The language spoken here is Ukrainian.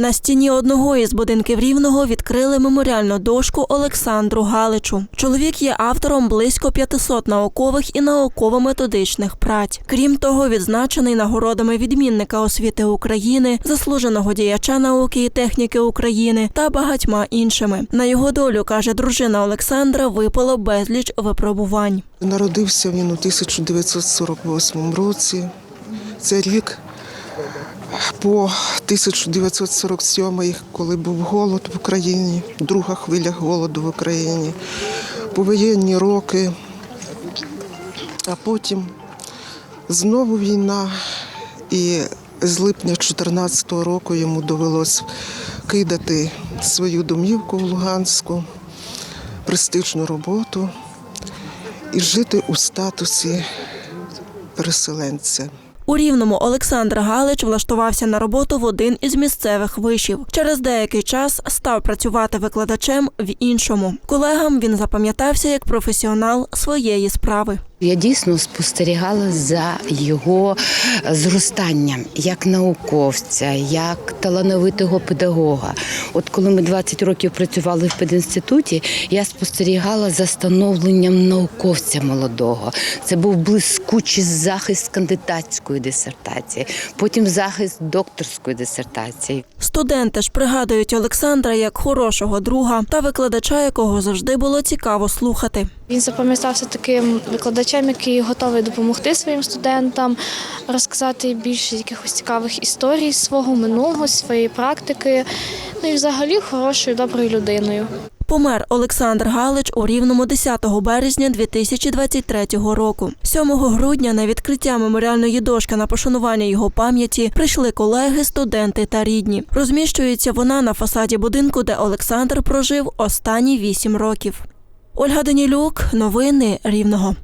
На стіні одного із будинків рівного відкрили меморіальну дошку Олександру Галичу. Чоловік є автором близько 500 наукових і науково-методичних праць. Крім того, відзначений нагородами відмінника освіти України, заслуженого діяча науки і техніки України та багатьма іншими. На його долю каже дружина Олександра, випало безліч випробувань. Народився він у 1948 році. Це рік по 1947, коли був голод в Україні, друга хвиля голоду в Україні, повоєнні роки, а потім знову війна. І з липня 2014 року йому довелось кидати свою домівку в Луганську, престижну роботу і жити у статусі переселенця. У Рівному Олександр Галич влаштувався на роботу в один із місцевих вишів. Через деякий час став працювати викладачем в іншому. Колегам він запам'ятався як професіонал своєї справи. Я дійсно спостерігала за його зростанням як науковця, як талановитого педагога. От коли ми 20 років працювали в пединституті, я спостерігала за становленням науковця молодого. Це був блискучий захист кандидатської дисертації, потім захист докторської дисертації. Студенти ж пригадують Олександра як хорошого друга та викладача, якого завжди було цікаво слухати. Він запам'ятався таким викладачем, який готовий допомогти своїм студентам, розказати більше якихось цікавих історій свого минулого, своєї практики. Ну і взагалі хорошою, доброю людиною. Помер Олександр Галич у Рівному 10 березня 2023 року. 7 грудня на відкриття меморіальної дошки на пошанування його пам'яті прийшли колеги, студенти та рідні. Розміщується вона на фасаді будинку, де Олександр прожив останні 8 років. Ольга Данілюк, новини Рівного.